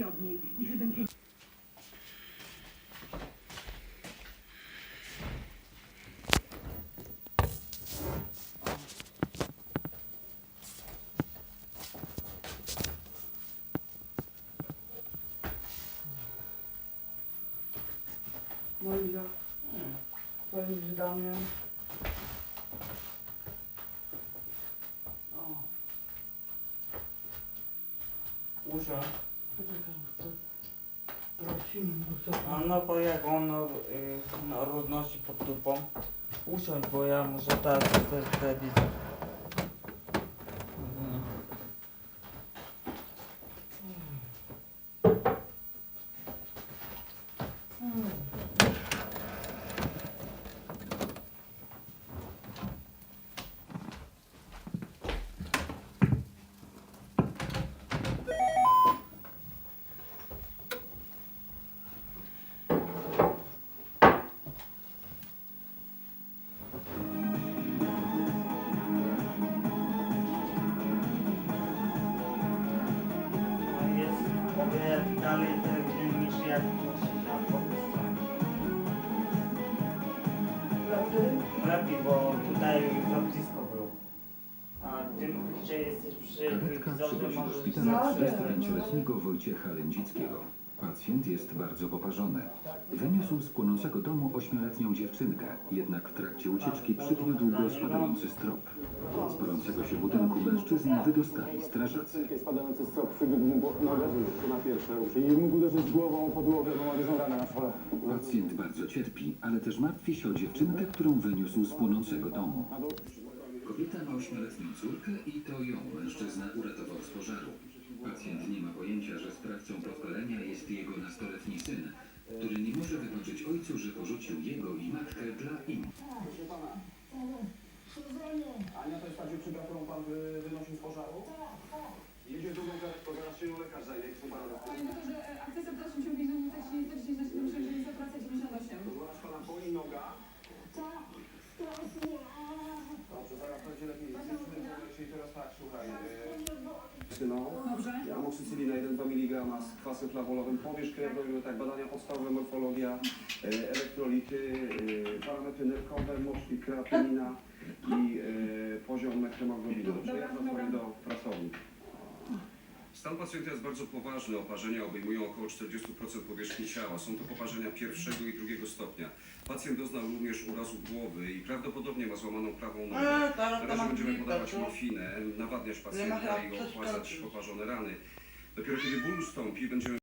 się od niej i żebym się No i ja. Powiem Ci Damian. O. Usiądź. To... A no bo jak on y, no, roznosi pod dupą. Usiądź, bo ja muszę teraz też telewizor. Wiele dalej telewizor niż jak. Lepiej, bo tutaj za blisko był. A tym, gdzie jesteś przy Karetka telewizorze, przywozi do możesz szpitala Zaraz. 45-letniego Wojciecha Lędzickiego. Pacjent jest bardzo poparzony. Wyniósł z płonącego domu ośmioletnią dziewczynkę, jednak w trakcie ucieczki przygniótł go spadający strop. Z palącego się budynku mężczyznę wydostali strażacy. Spadający strop go- nogę, na pierwsze i mógł uderzyć głową o podłogę, bo ma dużą ranę na czole. Pacjent bardzo cierpi, ale też martwi się o dziewczynkę, którą wyniósł z płonącego domu. Kobieta ma ośmioletnią córkę i to ją mężczyzna uratował z pożaru. Pacjent nie ma pojęcia, że sprawcą podpalenia jest jego nastoletni syn, który nie może wybaczyć ojcu, że porzucił jego i matkę dla innych. Proszę pana. Ania to jest ta dziewczynka, którą pan wy, wynosił z pożaru? Jedzie drugą karetką, zaraz się lekarz zajmie, jak są pana Panie doktorze, e, akcesor proszę się ubiegł na tak się tak się na 76, że jest operacja 98. To zaraz pana boli noga. Dobrze, zaraz będzie lepiej. Jeśli teraz tak, słuchaj. E, No, Dobrze. amoxicillina 1,2 mg z kwasem flawolowym, robimy tak, badania podstawowe, morfologia, e, elektrolity, e, parametry nerkowe, mocznik, kreatinina i e, poziom hemoglobiny. Dobrze, ja zadzwonię do pracowni. Stan pacjenta jest bardzo poważny. Oparzenia obejmują około 40% powierzchni ciała. Są to poparzenia pierwszego i drugiego stopnia. Pacjent doznał również urazu głowy i prawdopodobnie ma złamaną prawą nogę. Eee, Na razie mam będziemy podawać co? morfinę, nawadniać pacjenta i chyba opłacać poparzone rany. Dopiero kiedy ból ustąpi, będziemy